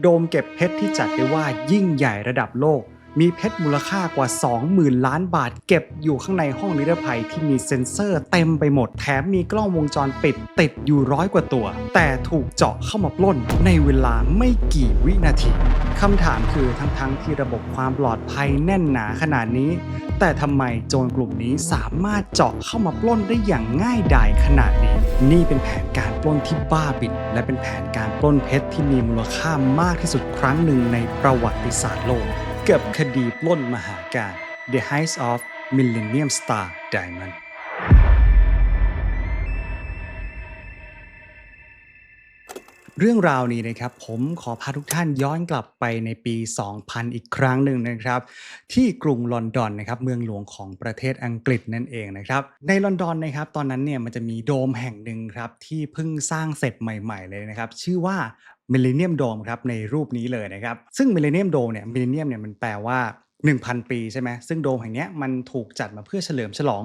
โดมเก็บเพชรที่จัดได้ว่ายิ่งใหญ่ระดับโลก มีเพชรมูลค่ากว่า 20,000 ล้านบาท เก็บอยู่ข้างในห้องนิรภัยที่มีเซ็นเซอร์เต็มไปหมด แถมมีกล้องวงจรปิดติดอยู่ร้อยกว่าตัว แต่ถูกเจาะเข้ามาปล้นในเวลาไม่กี่วินาทีคำถามคือทั้งๆที่ระบบความปลอดภัยแน่นหนาขนาดนี้ แต่ทำไมโจรกลุ่มนี้สามารถเจาะเข้ามาปล้นได้อย่างง่ายดายขนาดนี้ นี่เป็นแผนการปล้นที่บ้าบิน และเป็นแผนการปล้นเพชรที่มีมูลค่ามากที่สุดครั้งหนึ่งในประวัติศาสตร์โลก กับคดีปล้นมหาการ The Heist of Millennium Star Diamond เรื่องราวนี้นะครับผมขอพาทุกท่านย้อนกลับไปในปี 2000 อีกครั้งหนึ่งนะครับ ที่กรุงลอนดอนนะครับเมืองหลวงของประเทศอังกฤษนั่นเองนะครับ ในลอนดอนนะครับตอนนั้นเนี่ยมันจะมีโดมแห่งหนึ่งครับที่เพิ่งสร้างเสร็จใหม่ ๆ เลยนะครับ ชื่อว่า Millennium Dome ครับในรูปนี้เลยนะครับ ซึ่ง Millennium Dome เนี่ย Millennium เนี่ยมันแปลว่า 1,000 ปีใช่ไหมซึ่งโดมแห่งนี้มันถูกจัดมาเพื่อเฉลิมฉลอง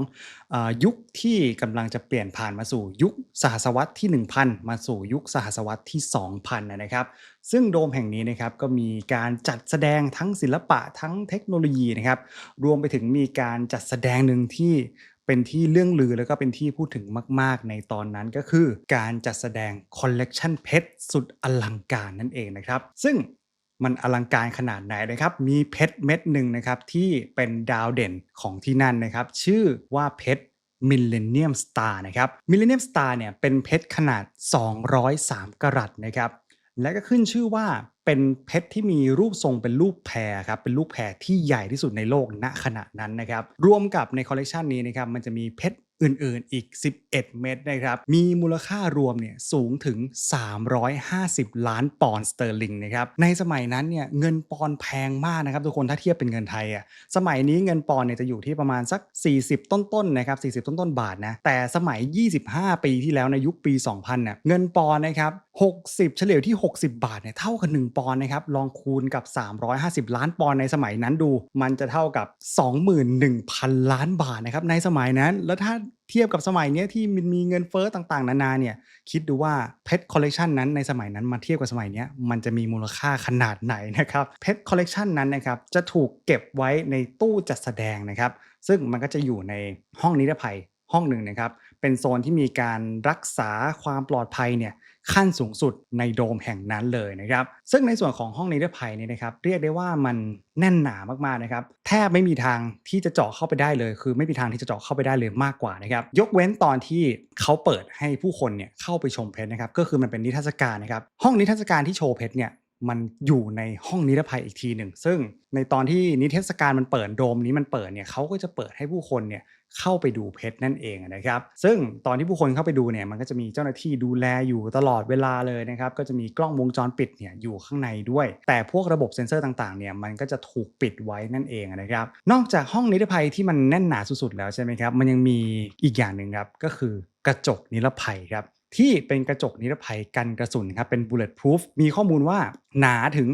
อยุคที่กำลังจะเปลี่ยนผ่านมาสู่ยุคสหัสวรรษที่ 1000 มาสู่ยุคสหัสวรรษที่ 2000นนะครับ ซึ่งโดมแห่งนี้นะครับก็มีการจัดแสดงทั้งศิลปะทั้งเทคโนโลยีนะครับรวมไปถึงมีการจัดแสดงหนึ่งที่ เป็นที่เรื่องลือแล้วก็เป็นที่พูดถึงมาก ๆ ในตอนนั้นก็คือ การจัดแสดงคอลเลกชันเพชรสุดอลังการนั่นเองนะครับ ซึ่งมันอลังการขนาดไหนนะครับ มีเพชรเม็ดหนึ่งนะครับที่เป็นดาวเด่นของที่นั่นนะครับ ชื่อว่าเพชร Millennium Star นะครับ Millennium Star เนี่ยเป็นเพชรขนาด 203 กรัตนะครับ และก็ขึ้นชื่อว่าเป็นเพชรที่มีรูปทรงเป็นรูปแพรครับเป็นรูปแพรที่ใหญ่ที่สุดในโลกณขณะนั้นนะครับรวมกับในคอลเลกชันนี้นะครับมันจะมีเพชร อื่นๆ อีก 11 เม็ดนะครับ มีมูลค่ารวมเนี่ยสูงถึง 350 ล้านปอนด์สเตอร์ลิงนะครับ ในสมัยนั้นเนี่ยเงินปอนด์แพงมากนะครับทุกคนถ้าเทียบเป็นเงินไทยอะ สมัยนี้เงินปอนด์เนี่ยจะอยู่ที่ประมาณสัก 40 ต้นๆนะครับ 40 ต้นๆ บาทนะ แต่สมัย 25 ปีที่แล้วในยุคปี 2000เนี่ยเงินปอนด์นะครับ 60 เฉลี่ยที่ 60 บาทเนี่ยเท่ากับ 1 ปอนด์นะครับ ลองคูณกับ 350 ล้านปอนด์ในสมัยนั้นดู มันจะเท่ากับ 21,000 ล้านบาทนะครับในสมัยนั้น แล้วถ้า เทียบกับสมัยนี้ที่มันมีเงินเฟ้อต่างๆ นานาเนี่ยคิดดูว่าเพชรคอลเลกชันนั้นในสมัยนั้นมาเทียบกับสมัยนี้มันจะมีมูลค่าขนาดไหนนะครับเพชรคอลเลกชันนั้นนะครับจะถูกเก็บไว้ในตู้จัดแสดงนะครับซึ่งมันก็จะอยู่ในห้องนิรภัยห้องหนึ่งนะครับ เป็นโซนที่มีการรักษาความปลอดภัยเนี่ยขั้นสูงสุดในโดมแห่งนั้นเลยนะครับ ซึ่งในส่วนของห้องนิรภัยเนี่ยนะครับ เรียกได้ว่ามันแน่นหนามากๆนะครับ แทบไม่มีทางที่จะเจาะเข้าไปได้เลย คือไม่มีทางที่จะเจาะเข้าไปได้เลยมากกว่านะครับ ยกเว้นตอนที่เขาเปิดให้ผู้คนเนี่ยเข้าไปชมเพชรนะครับ ก็คือมันเป็นนิทรรศการนะครับ ห้องนิทรรศการที่โชว์เพชรเนี่ยมันอยู่ในห้องนิรภัยอีกทีหนึ่ง ซึ่งในตอนที่นิทรรศการมันเปิดโดมนี้มันเปิดเนี่ยเขาก็จะเปิดให้ผู้คนเนี่ย เข้าไปดูเพชรนั่นเองนะครับ ซึ่งตอนที่ผู้คนเข้าไปดูเนี่ยมันก็จะมีเจ้าหน้าที่ดูแลอยู่ตลอดเวลาเลยนะครับก็จะมีกล้องวงจรปิดเนี่ยอยู่ข้างในด้วย แต่พวกระบบเซ็นเซอร์ต่างๆเนี่ยมันก็จะถูกปิดไว้นั่นเองนะครับ นอกจากห้องนิรภัยที่มันแน่นหนาสุดๆแล้วใช่ไหมครับมันยังมีอีกอย่างหนึ่งครับก็คือกระจกนิรภัยครับที่เป็นกระจกนิรภัยกันกระสุนครับเป็น bulletproof มีข้อมูลว่าหนาถึง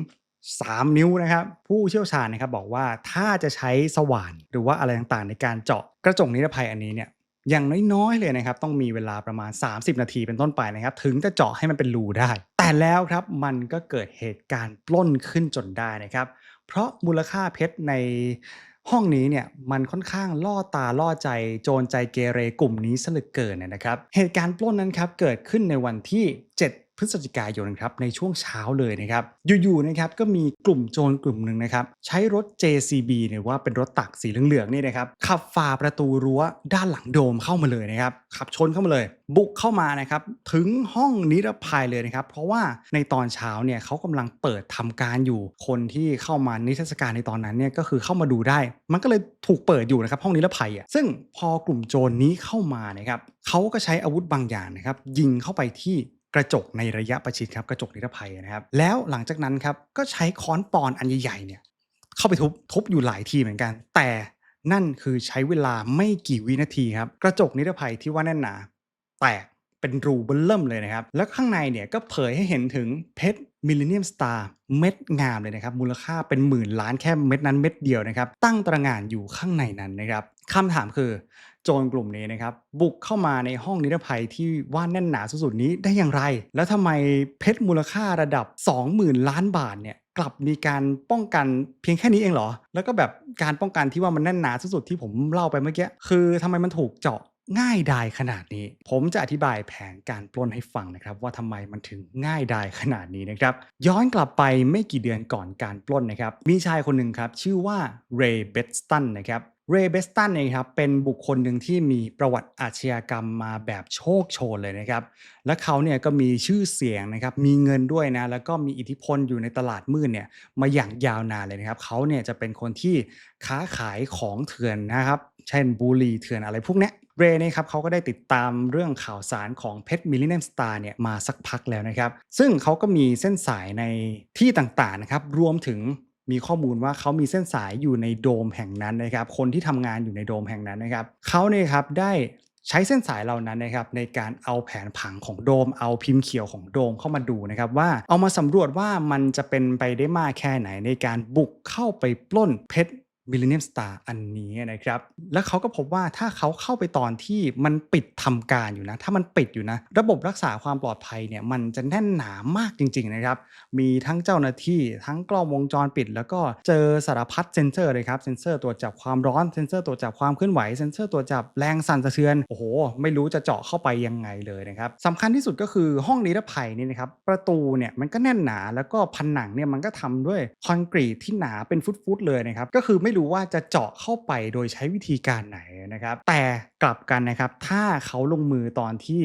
3 นิ้วนะครับ ผู้เชี่ยวชาญนะครับบอกว่าถ้าจะใช้สว่านหรือว่าอะไรต่างๆ ในการเจาะกระจกนิรภัยอันนี้เนี่ยอย่างน้อยๆเลยนะครับ ต้องมีเวลาประมาณ 30 นาทีเป็นต้นไปนะครับ ถึงจะเจาะให้มันเป็นรูได้ แต่แล้วครับมันก็เกิดเหตุการณ์ปล้นขึ้นจนได้นะครับ เพราะมูลค่าเพชรในห้องนี้เนี่ยมันค่อนข้างล่อตาล่อใจโจรใจเกเรกลุ่มนี้สลึกเกินนะครับ เหตุการณ์ปล้นนั้นครับเกิดขึ้นในวันที่ 7 พฤศจิกายนครับในช่วงเช้าเลยนะครับอยู่ๆนะครับก็มีกลุ่มโจรกลุ่มหนึ่งนะครับใช้รถ JCB เนี่ยว่าเป็นรถตักสีเหลืองๆนี่นะครับขับฝ่าประตูรั้วด้านหลังโดมเข้ามาเลยนะครับขับชนเข้ามาเลย บุกเข้ามานะครับถึงห้องนิรภัยเลยนะครับเพราะว่าในตอนเช้าเนี่ยเขากำลังเปิดทำการอยู่คนที่เข้ามานิทรรศการในตอนนั้นเนี่ยก็คือเข้ามาดูได้ มันก็เลยถูกเปิดอยู่นะครับห้องนิรภัยอะซึ่งพอกลุ่มโจรนี้เข้ามานะครับเขาก็ใช้อาวุธบางอย่างนะครับยิงเข้าไปที่ กระจกในระยะประชิดครับกระจกนิรภัยนะครับ แล้วหลังจากนั้นครับก็ใช้ค้อนปอนอันใหญ่ๆเนี่ยเข้าไปทุบทุบอยู่หลายทีเหมือนกัน แต่นั่นคือใช้เวลาไม่กี่วินาทีครับกระจกนิรภัยที่ว่าแน่นหนา แตกเป็นรูเบิ้ลเริ่มเลยนะครับ แล้วข้างในเนี่ยก็เผยให้เห็นถึงเพชรมิลเลนเนียมสตาร์เม็ดงามเลยนะครับ มูลค่าเป็นหมื่นล้านแค่เม็ดนั้นเม็ดเดียวนะครับ ตั้งตระหง่านอยู่ข้างในนั้นนะครับคำถามคือ โจรกลุ่มนี้นะครับบุกเข้ามาในห้องนิรภัยที่ว่าแน่นหนาสุดๆนี้ได้อย่างไร แล้วทำไมเพชรมูลค่าระดับ 20,000 ล้านบาทเนี่ยกลับมีการป้องกันเพียงแค่นี้เองเหรอ แล้วก็แบบการป้องกันที่ว่ามันแน่นหนาสุดๆที่ผมเล่าไปเมื่อกี้คือทำไมมันถูกเจาะง่ายดายขนาดนี้ ผมจะอธิบายแผนการปล้นให้ฟังนะครับ ว่าทำไมมันถึงง่ายดายขนาดนี้นะครับ ย้อนกลับไปไม่กี่เดือนก่อนการปล้นนะครับ มีชายคนหนึ่งครับ ชื่อว่าเรย์เบสตันนะครับ เรย์เบสตันเองครับเป็นบุคคลหนึ่งที่มีประวัติอาชญากรรมมาแบบโชคโชนเลยนะครับ และเขาเนี่ยก็มีชื่อเสียงนะครับ มีเงินด้วยนะ แล้วก็มีอิทธิพลอยู่ในตลาดมืดเนี่ยมาอย่างยาวนานเลยนะครับ เขาเนี่ยจะเป็นคนที่ค้าขายของเถื่อนนะครับ เช่นบุหรี่เถื่อนอะไรพวกนี้เรย์เนี่ยครับเขาก็ได้ติดตามเรื่องข่าวสารของเพชรมิลเลนเนียมสตาร์เนี่ยมาสักพักแล้วนะครับ ซึ่งเขาก็มีเส้นสายในที่ต่างๆนะครับ รวมถึง มีข้อมูลว่าเขามีเส้นสายอยู่ในโดมแห่งนั้นนะครับ คนที่ทำงานอยู่ในโดมแห่งนั้นนะครับเขาเนี่ยครับได้ใช้เส้นสายเหล่านั้นนะครับในการเอาแผนผังของโดม เอาพิมพ์เขียวของโดมเข้ามาดูนะครับว่าเอามาสำรวจว่ามันจะเป็นไปได้มากแค่ไหนในการบุกเข้าไปปล้นเพชร มิลเลนเนียมสตาร์อันนี้นะครับ แล้วเขาก็พบว่าถ้าเขาเข้าไปตอนที่มันปิดทำการอยู่นะ ถ้ามันปิดอยู่นะ ระบบรักษาความปลอดภัยเนี่ยมันจะแน่นหนามากจริง ๆนะครับ มีทั้งเจ้าหน้าที่ทั้งกล้องวงจรปิด แล้วก็เจอสารพัดเซนเซอร์เลยครับ เซนเซอร์ตรวจจับความร้อน เซนเซอร์ตรวจจับความเคลื่อนไหว เซนเซอร์ตรวจจับแรงสั่นสะเทือน โอ้โห ไม่รู้จะเจาะเข้าไปยังไงเลยนะครับสำคัญที่สุดก็คือห้องนิรภัยนี่นะครับ ประตูเนี่ยมันก็แน่นหนา แล้วก็ผนังเนี่ยมันก็ทำด้วยคอนกรีตที่หนาเป็นฟุตๆเลยนะครับ ก็คือไม่รู้ว่าจะเจาะเข้าไปโดยใช้วิธีการไหนนะครับ แต่กลับกันนะครับ ถ้าเขาลงมือตอนที่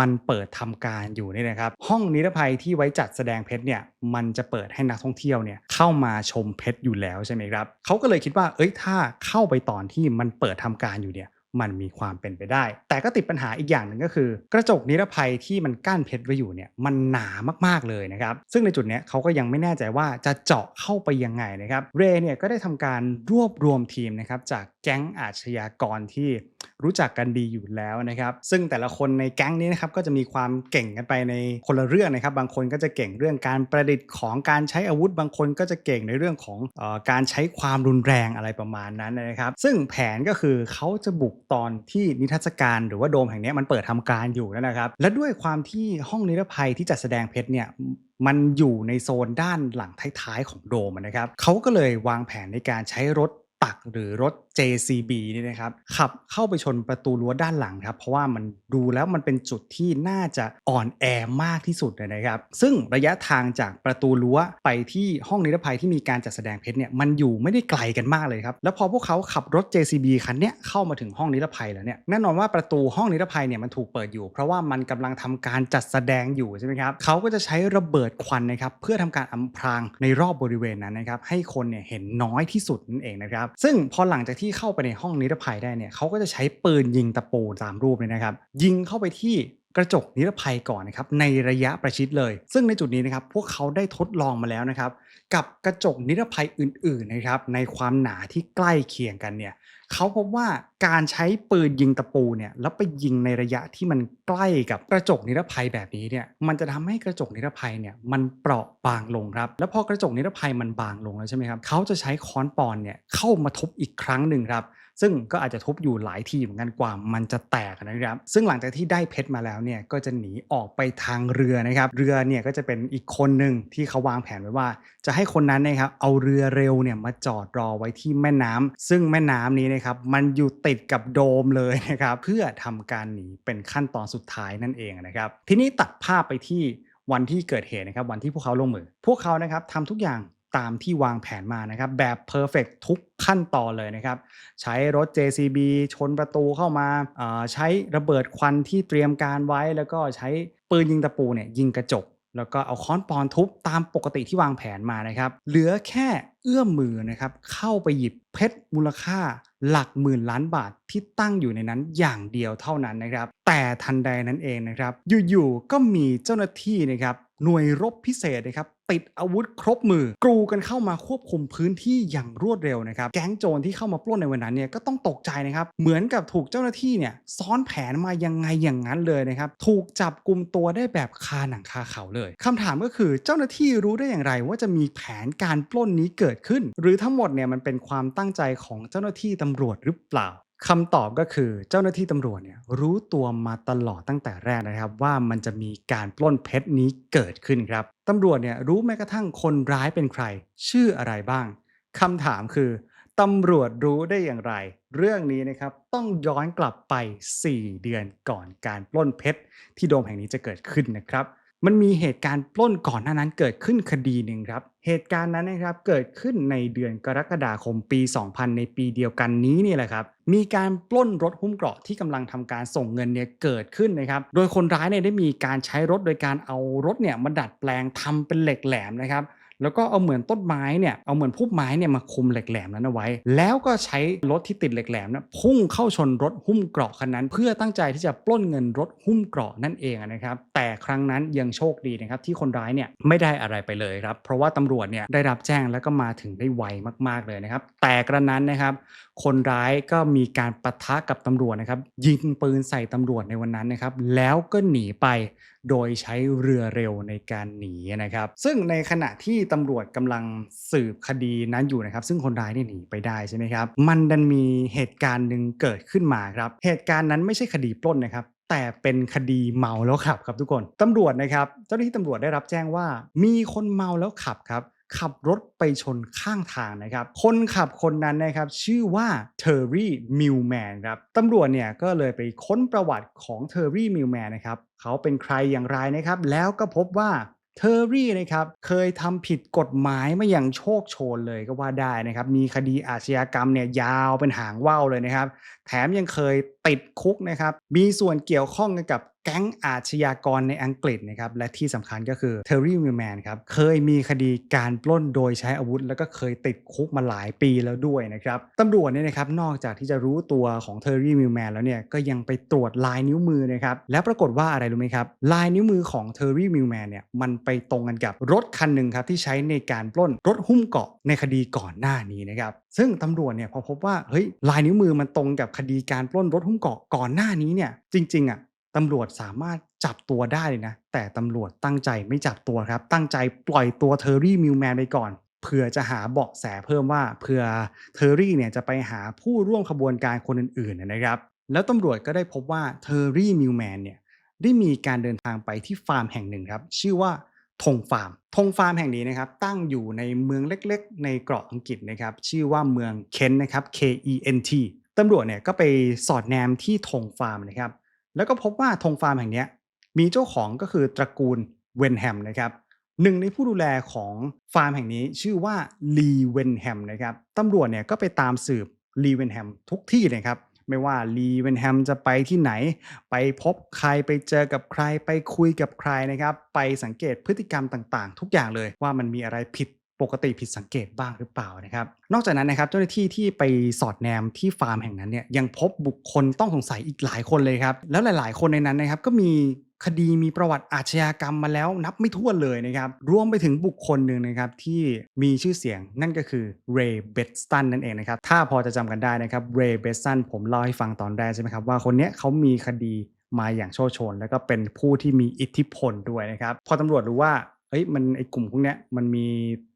มันเปิดทำการอยู่นี่นะครับ ห้องนิรภัยที่ไว้จัดแสดงเพชรเนี่ยมันจะเปิดให้นักท่องเที่ยวเนี่ยเข้ามาชมเพชรอยู่แล้วใช่ไหมครับเขาก็เลยคิดว่าเอ้ยถ้าเข้าไปตอนที่มันเปิดทำการอยู่เนี่ย มันมีความเป็นไปได้ แต่ก็ติดปัญหาอีกอย่างหนึ่งก็คือ กระจกนิรภัยที่มันกั้นเพชรไว้อยู่เนี่ยมันหนามากๆเลยนะครับ ซึ่งในจุดเนี้ยเขาก็ยังไม่แน่ใจว่าจะเจาะเข้าไปยังไงนะครับ เรเนี่ยก็ได้ทำการรวบรวมทีมนะครับจากแก๊งอาชญากรที่ รู้จักกันดีอยู่แล้วนะครับ ซึ่งแต่ละคนในแก๊งนี้นะครับก็จะมีความเก่งกันไปในคนละเรื่องนะครับ บางคนก็จะเก่งเรื่องการประดิษฐ์ของการใช้อาวุธ บางคนก็จะเก่งในเรื่องของออการใช้ความรุนแรงอะไรประมาณนั้นนะครับ ซึ่งแผนก็คือเขาจะบุกตอนที่นิทรรศการหรือว่าโดมแห่งนี้มันเปิดทำการอยู่นั่นนะครับ และด้วยความที่ห้องนิรภัยที่จัดแสดงเพชรเนี่ยมันอยู่ในโซนด้านหลังท้ายๆของโดมนะครับเขาก็เลยวางแผนในการใช้รถตักหรือรถ JCB นี่นะครับขับเข้าไปชนประตูรั้วด้านหลังครับเพราะว่ามันดูแล้วมันเป็นจุดที่น่าจะอ่อนแอมากที่สุดเลยนะครับ ซึ่งระยะทางจากประตูรั้วไปที่ห้องนิรภัยที่มีการจัดแสดงเพชรเนี่ยมันอยู่ไม่ได้ไกลกันมากเลยครับ แล้วพอพวกเขาขับรถ JCB คันเนี้ยเข้ามาถึงห้องนิรภัยแล้วเนี่ยแน่นอนว่าประตูห้องนิรภัยเนี่ยมันถูกเปิดอยู่ เพราะว่ามันกำลังทำการจัดแสดงอยู่ใช่ไหมครับเขาก็จะใช้ระเบิดควันนะครับเพื่อทำการอำพรางในรอบบริเวณนั้นนะครับให้คนเนี่ยเห็นน้อยที่สุดนั่นเองนะครับซึ่งพอหลังจากที่ที่เข้าไปในห้องนิรภัยได้เนี่ยเขาก็จะใช้ปืนยิงตะปูตามรูปเลยนะครับ ยิงเข้าไปที่กระจกนิรภัยก่อนนะครับในระยะประชิดเลย ซึ่งในจุดนี้นะครับพวกเขาได้ทดลองมาแล้วนะครับ กับกระจกนิรภัยอื่นๆนะครับในความหนาที่ใกล้เคียงกันเนี่ย เขาพบว่าการใช้ปืนยิงตะปูเนี่ยแล้วไปยิงในระยะที่มันใกล้กับกระจกนิรภัยแบบนี้เนี่ยมันจะทำให้กระจกนิรภัยเนี่ยมันเปราะบางลงครับ แล้วพอกระจกนิรภัยมันบางลงแล้วใช่ไหมครับเขาจะใช้ค้อนปอนเนี่ยเข้ามาทุบอีกครั้งหนึ่งครับ ซึ่งก็อาจจะทุบอยู่หลายทีเหมือนกันกว่ามันจะแตกนะครับ ซึ่งหลังจากที่ได้เพชรมาแล้วเนี่ยก็จะหนีออกไปทางเรือนะครับ เรือเนี่ยก็จะเป็นอีกคนหนึ่งที่เขาวางแผนไว้ว่า จะให้คนนั้นนะครับเอาเรือเร็วเนี่ยมาจอดรอไว้ที่แม่น้ำซึ่งแม่น้ำนี้นะครับมันอยู่ติดกับโดมเลยนะครับเพื่อทำการหนีเป็นขั้นตอนสุดท้ายนั่นเองนะครับ ทีนี้ตัดภาพไปที่วันที่เกิดเหตุนะครับวันที่พวกเขาลงมือ พวกเขานะครับทำทุกอย่าง ตามที่วางแผนมานะครับ แบบเพอร์เฟกทุกขั้นตอนเลยนะครับ ใช้รถ JCB ชนประตูเข้ามาใช้ระเบิดควันที่เตรียมการไว้ แล้วก็ใช้ปืนยิงตะปูเนี่ยยิงกระจก แล้วก็เอาค้อนปอนทุบตามปกติที่วางแผนมานะครับ เหลือแค่เอื้อมมือนะครับเข้าไปหยิบเพชรมูลค่าหลักหมื่นล้านบาทที่ตั้งอยู่ในนั้นอย่างเดียวเท่านั้นนะครับ แต่ทันใดนั้นเองนะครับ อยู่ๆก็มีเจ้าหน้าที่นะครับหน่วยรบพิเศษนะครับ ติดอาวุธครบมือกรูกันเข้ามาควบคุมพื้นที่อย่างรวดเร็วนะครับ แก๊งโจรที่เข้ามาปล้นในวันนั้นเนี่ยก็ต้องตกใจนะครับ เหมือนกับถูกเจ้าหน้าที่เนี่ยซ้อนแผนมายังไงอย่างนั้นเลยนะครับ ถูกจับกลุ่มตัวได้แบบคาหนังคาเขาเลยคำถามก็คือเจ้าหน้าที่รู้ได้อย่างไร ว่าจะมีแผนการปล้นนี้เกิดขึ้น หรือทั้งหมดเนี่ยมันเป็นความตั้งใจของเจ้าหน้าที่ตำรวจหรือเปล่า คำตอบก็คือเจ้าหน้าที่ตำรวจเนี่ยรู้ตัวมาตลอดตั้งแต่แรกนะครับ ว่ามันจะมีการปล้นเพชรนี้เกิดขึ้นครับตำรวจเนี่ยรู้แม้กระทั่งคนร้ายเป็นใคร ชื่ออะไรบ้างคำถามคือตำรวจรู้ได้อย่างไร เรื่องนี้นะครับต้องย้อนกลับไป 4 เดือนก่อนการปล้นเพชรที่โดมแห่งนี้จะเกิดขึ้นนะครับ มันมีเหตุการณ์ปล้นก่อนหน้านั้นเกิดขึ้นคดีหนึ่งครับ เหตุการณ์นั้นนะครับเกิดขึ้นในเดือนกรกฎาคมปี 2000 ในปีเดียวกันนี้นี่แหละครับ มีการปล้นรถหุ้มเกราะที่กำลังทำการส่งเงินเนี่ยเกิดขึ้นนะครับ โดยคนร้ายเนี่ยได้มีการใช้รถโดยการเอารถเนี่ยมาดัดแปลงทำเป็นเหล็กแหลมนะครับ แล้วก็เอาเหมือนต้นไม้เนี่ยเอาเหมือนพุ่มไม้เนี่ยมาคุมเหล็กแหลมนั้นเอาไว้ แล้วก็ใช้รถที่ติดเหล็กแหลมนะพุ่งเข้าชนรถหุ้มเกราะคันนั้น เพื่อตั้งใจที่จะปล้นเงินรถหุ้มเกราะนั่นเองนะครับแต่ครั้งนั้นยังโชคดีนะครับที่คนร้ายเนี่ยไม่ได้อะไรไปเลยครับเพราะว่าตำรวจเนี่ยได้รับแจ้งแล้วก็มาถึงได้ไวมากๆเลยนะครับแต่กระนั้นนะครับคนร้ายก็มีการปะทะกับตำรวจนะครับยิงปืนใส่ตำรวจในวันนั้นนะครับแล้วก็หนีไปโดยใช้เรือเร็วในการหนีนะครับ ซึ่งในขณะที่ตำรวจกำลังสืบคดีนั้นอยู่นะครับ ซึ่งคนร้ายเนี่ยหนีไปได้ใช่ไหมครับ มันดันมีเหตุการณ์หนึ่งเกิดขึ้นมาครับ เหตุการณ์นั้นไม่ใช่คดีปล้นนะครับแต่เป็นคดีเมาแล้วขับครับทุกคน ตำรวจนะครับ เจ้าหน้าที่ตำรวจได้รับแจ้งว่า มีคนเมาแล้วขับครับ ขับรถไปชนข้างทางนะครับ คนขับคนนั้นนะครับชื่อว่าเทอร์รี่มิลแมนครับตำรวจเนี่ยก็เลยไปค้นประวัติของเทอร์รี่มิลแมนนะครับเขาเป็นใครอย่างไรนะครับ แล้วก็พบว่าเทอร์รี่นะครับเคยทำผิดกฎหมายมาอย่างโชคโชนเลยก็ว่าได้นะครับ มีคดีอาชญากรรมเนี่ยยาวเป็นหางว่าวเลยนะครับ แถมยังเคยติดคุกนะครับ มีส่วนเกี่ยวข้องกับแก๊งอาชญากรในอังกฤษนะครับและที่สำคัญก็คือเทอร์รี่มิลแมนครับเคยมีคดีการปล้นโดยใช้อาวุธ แล้วก็เคยติดคุกมาหลายปีแล้วด้วยนะครับตำรวจเนี่ยนะครับนอกจากที่จะรู้ตัวของเทอร์รี่มิลแมนแล้วเนี่ยก็ยังไปตรวจลายนิ้วมือนะครับแล้วปรากฏว่าอะไรรู้ไหมครับลายนิ้วมือของเทอร์รี่มิลแมนเนี่ยมันไปตรงกันกับรถคันหนึ่งครับที่ใช้ในการปล้นรถหุ้มเกาะในคดีก่อนหน้านี้นะครับซึ่งตำรวจเนี่ยพอพบว่าเฮ้ยลายนิ้วมือมันตรงกับคดีการปล้นรถหุ้มเกาะก่อนหน้านี้เนี่ยจริงๆอะ ตำรวจสามารถจับตัวได้เลยนะ แต่ตำรวจตั้งใจไม่จับตัวครับ ตั้งใจปล่อยตัวเทอร์รี่มิลแมนไปก่อนเผื่อจะหาเบาะแสเพิ่มว่าเผื่อเทอร์รี่เนี่ยจะไปหาผู้ร่วมขบวนการคนอื่นๆนะครับ แล้วตำรวจก็ได้พบว่าเทอร์รี่มิลแมนเนี่ยได้มีการเดินทางไปที่ฟาร์มแห่งหนึ่งครับ ชื่อว่าธงฟาร์มธงฟาร์มแห่งนี้นะครับ ตั้งอยู่ในเมืองเล็กๆ ในเกาะอังกฤษนะครับ ชื่อว่าเมืองเคนนะครับ K E N T ตำรวจเนี่ยก็ไปสอดแนมที่ธงฟาร์มนะครับ แล้วก็พบว่าธงฟาร์มแห่งนี้มีเจ้าของก็คือตระกูลเวนแฮมนะครับหนึ่งในผู้ดูแลของฟาร์มแห่งนี้ชื่อว่าลีเวนแฮมนะครับตำรวจเนี่ยก็ไปตามสืบลีเวนแฮมทุกที่เลยครับไม่ว่าลีเวนแฮมจะไปที่ไหน ไปพบใครไปเจอกับใครไปคุยกับใครนะครับ ไปสังเกตพฤติกรรมต่างๆ ทุกอย่างเลยว่ามันมีอะไรผิด ปกติผิดสังเกตบ้างหรือเปล่านะครับ นอกจากนั้นนะครับเจ้าหน้าที่ที่ไปสอดแนมที่ฟาร์มแห่งนั้นเนี่ยยังพบบุคคลต้องสงสัยอีกหลายคนเลยครับ แล้วหลาย ๆ คนในนั้นนะครับก็มีคดีมีประวัติอาชญากรรมมาแล้วนับไม่ถ้วนเลยนะครับ รวมไปถึงบุคคลหนึ่งนะครับที่มีชื่อเสียงนั่นก็คือเรย์เบสตันนั่นเองนะครับ ถ้าพอจะจำกันได้นะครับเรย์เบสตันผมเล่าให้ฟังตอนแรกใช่ไหมครับว่าคนนี้เขามีคดีมาอย่างโชคโชน แล้วก็เป็นผู้ที่มีอิทธิพลด้วยนะครับ พอตำรวจรู้ว่าเฮ้ยมันไอ้กลุ่มพวกเนี้มันมี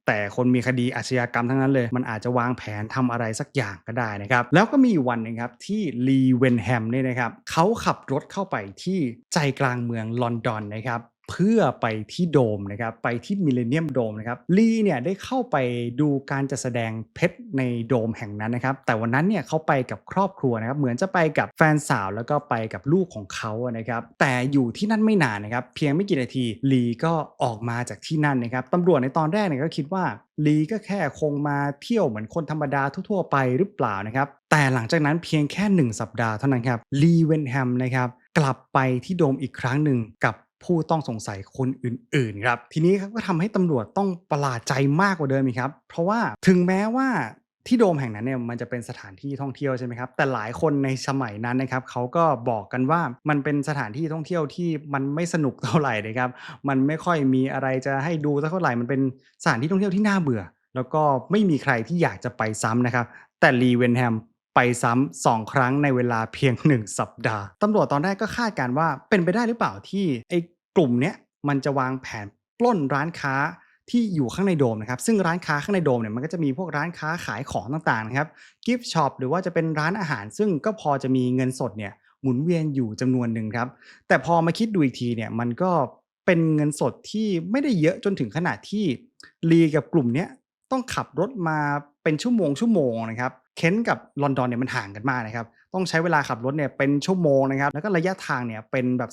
แต่คนมีคดีอาชญากรรมทั้งนั้นเลย มันอาจจะวางแผนทำอะไรสักอย่างก็ได้นะครับ แล้วก็มีวันหนึ่งครับที่ลีเวนแฮมเนี่ยนะครับเขาขับรถเข้าไปที่ใจกลางเมืองลอนดอนนะครับ เพื่อไปที่โดมนะครับไปที่มิเลเนียมโดมนะครับลีเนี่ยได้เข้าไปดูการจัดแสดงเพชรในโดมแห่งนั้นนะครับแต่วันนั้นเนี่ยเขาไปกับครอบครัวนะครับเหมือนจะไปกับแฟนสาวแล้วก็ไปกับลูกของเขานะครับแต่อยู่ที่นั่นไม่นานนะครับเพียงไม่กี่นาทีลีก็ออกมาจากที่นั่นนะครับตำรวจในตอนแรกเนี่ยก็คิดว่าลีก็แค่คงมาเที่ยวเหมือนคนธรรมดาทั่วๆไปหรือเปล่านะครับแต่หลังจากนั้นเพียงแค่ 1 สัปดาห์เท่านั้นครับลีเวนแฮมนะครับกลับไปที่โดมอีกครั้งหนึ่งกับ ผู้ต้องสงสัยคนอื่นๆครับทีนี้ก็ทำให้ตำรวจต้องประหลาดใจมากกว่าเดิมอีกครับ เพราะว่าถึงแม้ว่าที่โดมแห่งนั้นเนี่ยมันจะเป็นสถานที่ท่องเที่ยวใช่ไหมครับ แต่หลายคนในสมัยนั้นนะครับเขาก็บอกกันว่ามันเป็นสถานที่ท่องเที่ยวที่มันไม่สนุกเท่าไหร่นะครับ มันไม่ค่อยมีอะไรจะให้ดูสักเท่าไหร่มันเป็นสถานที่ท่องเที่ยวที่น่าเบื่อ แล้วก็ไม่มีใครที่อยากจะไปซ้ำนะครับ แต่ลีเวนแฮมไปซ้ำสองครั้งในเวลาเพียง 1 สัปดาห์ ตำรวจตอนแรกก็คาดการณ์ว่าเป็นไปได้หรือเปล่าที่ไอ้ กลุ่มเนี้ยมันจะวางแผนปล้นร้านค้าที่อยู่ข้างในโดมนะครับ ซึ่งร้านค้าข้างในโดมเนี่ยมันก็จะมีพวกร้านค้าขายของต่างๆนะครับกิฟต์ช็อปหรือว่าจะเป็นร้านอาหาร ซึ่งก็พอจะมีเงินสดเนี่ยหมุนเวียนอยู่จำนวนหนึ่งครับ แต่พอมาคิดดูอีกทีเนี่ยมันก็เป็นเงินสดที่ไม่ได้เยอะจนถึงขนาดที่ลีกับกลุ่มเนี้ยต้องขับรถมาเป็นชั่วโมงชั่วโมงนะครับเค้นกับลอนดอนเนี่ยมันห่างกันมากนะครับ ต้องใช้เวลาขับรถเนี่ยเป็นชั่วโมงนะครับแล้วก็ระยะทางเนี่ยเป็นแบบ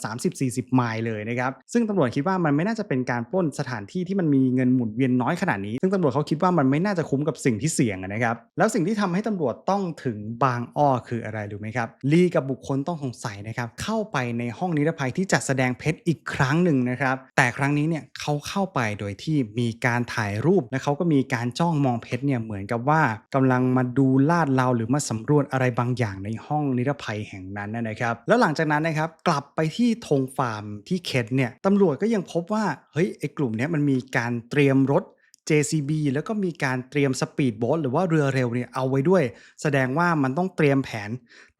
30-40 ไมล์เลยนะครับซึ่งตำรวจคิดว่ามันไม่น่าจะเป็นการปล้นสถานที่ที่มันมีเงินหมุนเวียนน้อยขนาดนี้ ซึ่งตำรวจเขาคิดว่ามันไม่น่าจะคุ้มกับสิ่งที่เสี่ยงนะครับแล้วสิ่งที่ทำให้ตำรวจต้องถึงบางอ้อคืออะไรรู้ไหมครับลีกับบุคคลต้องสงสัยนะครับเข้าไปในห้องนิรภัยที่จัดแสดงเพชรอีกครั้งหนึ่งนะครับแต่ครั้งนี้เนี่ยเขาเข้าไปโดยที่มีการถ่ายรูปและเขาก็มีการจ้องมองเพชรเนี่ยเหมือนกับว่ากำลังมาดูลาดเราหรือมาสำรวจอะไรบางอย่างในห้อง้องนิรภัยแห่งนั้นนะครับ แล้วหลังจากนั้นนะครับกลับไปที่ธงฟาร์มที่เคนเนี่ยตำรวจก็ยังพบว่าเฮ้ยไอ้กลุ่มนี้มันมีการเตรียมรถ JCB แล้วก็มีการเตรียมสปีดโบ๊ทหรือว่าเรือเร็วเนี่ยเอาไว้ด้วย แสดงว่ามันต้องเตรียมแผน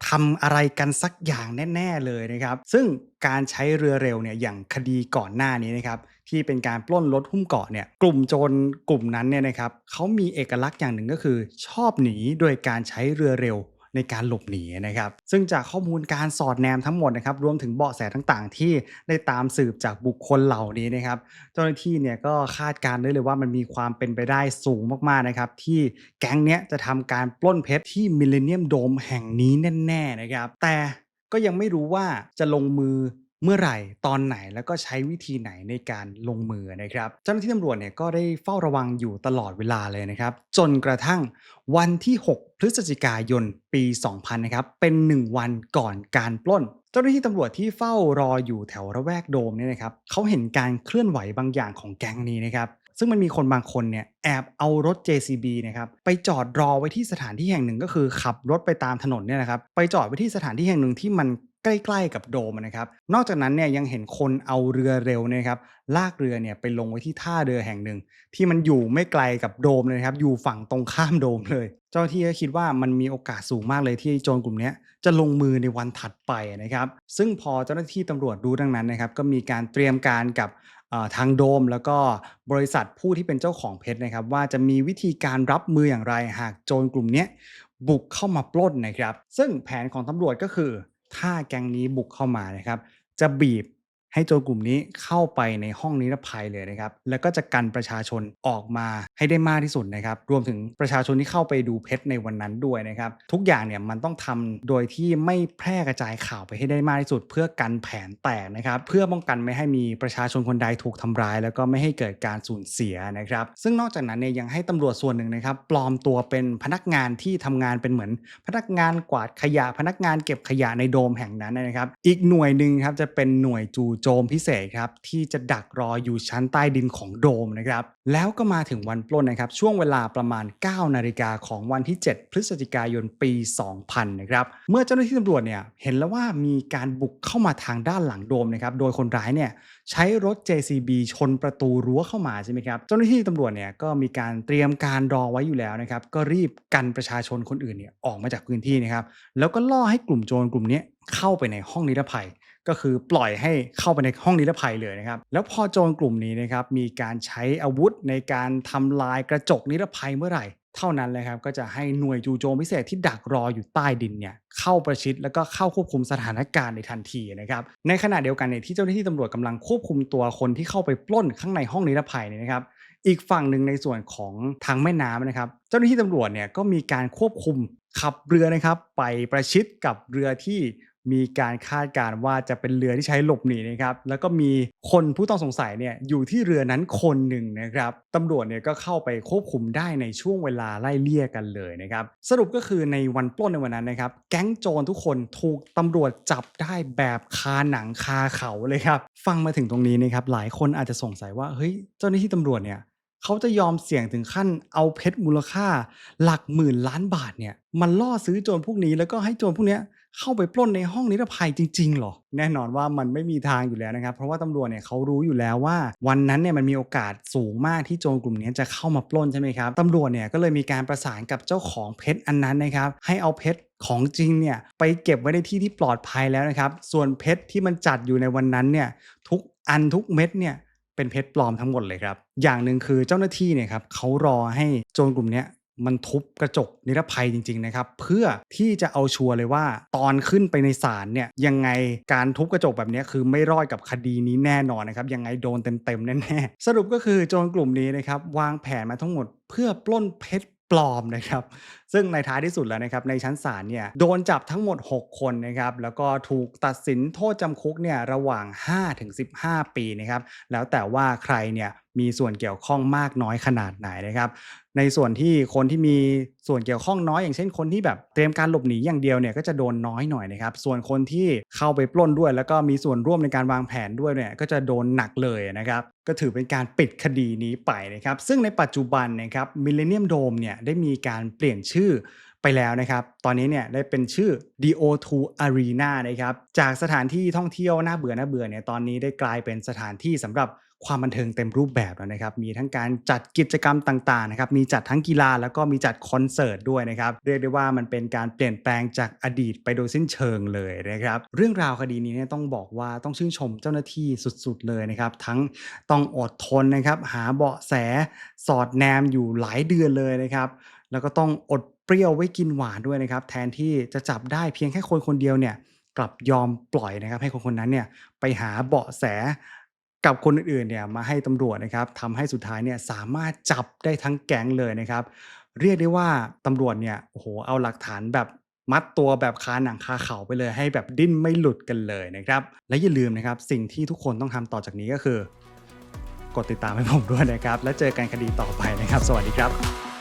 ทำอะไรกันสักอย่างแน่ ๆ เลยนะครับ ซึ่งการใช้เรือเร็วเนี่ยอย่างคดีก่อนหน้านี้นะครับที่เป็นการปล้นรถหุ้มเกาะเนี่ยกลุ่มโจรกลุ่มนั้นเนี่ยนะครับเขามีเอกลักษณ์อย่างหนึ่งก็คือ ชอบหนีโดยการใช้เรือเร็ว ในการหลบหนีนะครับ ซึ่งจากข้อมูลการสอดแนมทั้งหมดนะครับรวมถึงเบาะแสต่างๆ ที่ได้ตามสืบจากบุคคลเหล่านี้นะครับ เจ้าหน้าที่เนี่ยก็คาดการณ์ได้เลยว่ามันมีความเป็นไปได้สูงมากๆนะครับ ที่แก๊งเนี้ยจะทำการปล้นเพชรที่มิเลเนียมโดมแห่งนี้แน่ๆนะครับแต่ก็ยังไม่รู้ว่าจะลงมือ เมื่อไหร่ตอนไหนแล้วก็ใช้วิธีไหนในการลงมือนะครับ เจ้าหน้าที่ตำรวจเนี่ยก็ได้เฝ้าระวังอยู่ตลอดเวลาเลยนะครับ จนกระทั่งวันที่ 6 พฤศจิกายนปี 2000 นะครับ เป็น 1 วันก่อนการปล้น เจ้าหน้าที่ตำรวจที่เฝ้ารออยู่แถวระแวกโดมเนี่ยนะครับเขาเห็นการเคลื่อนไหวบางอย่างของแก๊งนี้นะครับซึ่งมันมีคนบางคนเนี่ยแอบเอารถ JCB นะครับไปจอดรอไว้ที่สถานที่แห่งหนึ่งก็คือขับรถไปตามถนนเนี่ยนะครับไปจอดไว้ที่สถานที่แห่งหนึ่งที่มัน ใกล้ๆกับโดมนะครับ นอกจากนั้นเนี่ยยังเห็นคนเอาเรือเร็วนะครับลากเรือเนี่ยไปลงไว้ที่ท่าเรือแห่งหนึ่ง ที่มันอยู่ไม่ไกลกับโดมเลยนะครับ อยู่ฝั่งตรงข้ามโดมเลย เจ้าหน้าที่ก็คิดว่ามันมีโอกาสสูงมากเลยที่โจรกลุ่มนี้จะลงมือในวันถัดไปนะครับ ซึ่งพอเจ้าหน้าที่ตำรวจรู้ดังนั้นนะครับ ก็มีการเตรียมการกับทางโดมแล้วก็บริษัทผู้ที่เป็นเจ้าของเพชรนะครับ ว่าจะมีวิธีการรับมืออย่างไรหากโจรกลุ่มนี้บุกเข้ามาปล้นนะครับ ซึ่งแผนของตำรวจก็คือ ถ้าแก๊งนี้บุกเข้ามานะครับ จะบีบให้โจรกลุ่มนี้เข้าไปในห้องนิรภัยเลยนะครับ แล้วก็จะกันประชาชนออกมา ให้ได้มากที่สุดนะครับ รวมถึงประชาชนที่เข้าไปดูเพชรในวันนั้นด้วยนะครับ ทุกอย่างเนี่ยมันต้องทำโดยที่ไม่แพร่กระจายข่าวไปให้ได้มากที่สุด เพื่อกันแผนแตกนะครับ เพื่อป้องกันไม่ให้มีประชาชนคนใดถูกทำร้าย แล้วก็ไม่ให้เกิดการสูญเสียนะครับ ซึ่งนอกจากนั้นเนี่ยยังให้ตำรวจส่วนหนึ่งนะครับ ปลอมตัวเป็นพนักงานที่ทำงานเป็นเหมือน พนักงานกวาดขยะพนักงานเก็บขยะในโดมแห่งนั้นนะครับ อีกหน่วยหนึ่งครับจะเป็นหน่วยจู่โจมพิเศษครับที่จะดักรออยู่ชั้นใต้ดินของโดมนะครับแล้วก็มาถึงวันปล้นนะครับช่วงเวลาประมาณ 9 นาฬิกาของวันที่ 7 พฤศจิกายนปี 2000 นะครับเมื่อเจ้าหน้าที่ตำรวจเนี่ยเห็นแล้วว่ามีการบุกเข้ามาทางด้านหลังโดมนะครับโดยคนร้ายเนี่ยใช้รถ JCB ชนประตูรั้วเข้ามาใช่ไหมครับเจ้าหน้าที่ตำรวจเนี่ยก็มีการเตรียมการรอไว้อยู่แล้วนะครับก็รีบกันประชาชนคนอื่นเนี่ยออกมาจากพื้นที่นะครับแล้วก็ล่อให้กลุ่มโจรกลุ่มนี้เข้าไปในห้องนิรภัย ก็คือปล่อยให้เข้าไปในห้องนิรภัยเลยนะครับ แล้วพอโจรกลุ่มนี้นะครับมีการใช้อาวุธในการทำลายกระจกนิรภัยเมื่อไหร่ เท่านั้นเลยครับก็จะให้หน่วยจู่โจมพิเศษที่ดักรออยู่ใต้ดินเนี่ยเข้าประชิดแล้วก็เข้าควบคุมสถานการณ์ในทันทีนะครับในขณะเดียวกันเนี่ยที่เจ้าหน้าที่ตำรวจกำลังควบคุมตัวคนที่เข้าไปปล้นข้างในห้องนิรภัยเนี่ยนะครับอีกฝั่งหนึ่งในส่วนของทางแม่น้ำนะครับ เจ้าหน้าที่ตำรวจเนี่ยก็มีการควบคุมขับเรือนะครับ ไปประชิดกับเรือที่ มีการคาดการ์ว่าจะเป็นเรือที่ใช้หลบหนีนะครับ แล้วก็มีคนผู้ต้องสงสัยเนี่ยอยู่ที่เรือนั้นคนหนึ่งนะครับตำรวจเนี่ยก็เข้าไปควบคุมได้ในช่วงเวลาไล่เลี่ยกันเลยนะครับสรุปก็คือในวันปล้นในวันนั้นนะครับ แก๊งโจรทุกคนถูกตำรวจจับได้แบบคาหนังคาเขาเลยครับ ฟังมาถึงตรงนี้นะครับหลายคนอาจจะสงสัยว่าเฮ้ยเจ้าหน้าที่ตำรวจเนี่ยเขาจะยอมเสี่ยงถึงขั้นเอาเพชรมูลค่า หลักหมื่นล้านบาทเนี่ยมันล่อซื้อโจรพวกนี้แล้วก็ให้โจรพวกเนี้ย เข้าไปปล้นในห้องนิรภัยจริงๆหรอ แน่นอนว่ามันไม่มีทางอยู่แล้วนะครับ เพราะว่าตำรวจเนี่ยเขารู้อยู่แล้วว่า วันนั้นเนี่ยมันมีโอกาสสูงมากที่โจรกลุ่มนี้จะเข้ามาปล้นใช่ไหมครับตำรวจเนี่ยก็เลยมีการประสานกับเจ้าของเพชรอันนั้นนะครับ ให้เอาเพชรของจริงเนี่ยไปเก็บไว้ในที่ที่ปลอดภัยแล้วนะครับ ส่วนเพชรที่มันจัดอยู่ในวันนั้นเนี่ยทุกอันทุกเม็ดเนี่ยเป็นเพชรปลอมทั้งหมดเลยครับ อย่างหนึ่งคือเจ้าหน้าที่เนี่ยครับเขารอให้โจรกลุ่มนี้ มันทุบกระจกนิรภัยจริง ๆ นะครับ เพื่อที่จะเอาชัวร์เลยว่า ตอนขึ้นไปในศาลเนี่ยยังไงการทุบกระจกแบบนี้คือไม่รอดกับคดีนี้แน่นอนนะครับ ยังไงโดนเต็มๆแน่ๆสรุปก็คือโจรกลุ่มนี้นะครับวางแผนมาทั้งหมด เพื่อปล้นเพชรปลอมนะครับ ซึ่งในท้ายที่สุดแล้วนะครับในชั้นศาลเนี่ยโดนจับทั้งหมด 6 คนนะครับแล้วก็ถูกตัดสินโทษจำคุกเนี่ยระหว่าง 5-15 ปีนะครับแล้วแต่ว่าใครเนี่ยมีส่วนเกี่ยวข้องมากน้อยขนาดไหนนะครับ ในส่วนที่คนที่มีส่วนเกี่ยวข้องน้อยอย่างเช่นคนที่แบบเตรียมการหลบหนีอย่างเดียวเนี่ยก็จะโดนน้อยหน่อยนะครับ ส่วนคนที่เข้าไปปล้นด้วย แล้วก็มีส่วนร่วมในการวางแผนด้วยเนี่ยก็จะโดนหนักเลยนะครับก็ถือเป็นการปิดคดีนี้ไปนะครับ ซึ่งในปัจจุบันนะครับมิเลเนียมโดมเนี่ยได้มีการเปลี่ยนชื่อไปแล้วนะครับ ตอนนี้เนี่ยได้เป็นชื่อ DO2 Arena นะครับ จากสถานที่ท่องเที่ยวน่าเบื่อน่าเบื่อเนี่ยตอนนี้ได้กลายเป็นสถานที่สำหรับความบันเทิงเต็มรูปแบบแล้วนะครับ มีทั้งการจัดกิจกรรมต่างๆนะครับ มีจัดทั้งกีฬาแล้วก็มีจัดคอนเสิร์ตด้วยนะครับ เรียกได้ว่ามันเป็นการเปลี่ยนแปลงจากอดีตไปโดยสิ้นเชิงเลยนะครับ เรื่องราวคดีนี้เนี่ยต้องบอกว่าต้องชื่นชมเจ้าหน้าที่สุดๆเลยนะครับ ทั้งต้องอดทนนะครับ หาเบาะแสสอดแนมอยู่หลายเดือนเลยนะครับ แล้วก็ต้องอดเปรี้ยวไว้กินหวานด้วยนะครับ แทนที่จะจับได้เพียงแค่คนคนเดียวเนี่ยกลับยอมปล่อยนะครับ ให้คนคนนั้นเนี่ยไปหาเบาะแสกับคนอื่นๆเนี่ยมาให้ตำรวจนะครับทำให้สุดท้ายเนี่ยสามารถจับได้ทั้งแก๊งเลยนะครับ เรียกได้ว่าตำรวจเนี่ยโอ้โหเอาหลักฐานแบบมัดตัวแบบคาหนังคาเขาไปเลยให้แบบดิ้นไม่หลุดกันเลยนะครับ และอย่าลืมนะครับ สิ่งที่ทุกคนต้องทำต่อจากนี้ก็คือ กดติดตามให้ผมด้วยนะครับ แล้วเจอกันคดีต่อไปนะครับ สวัสดีครับ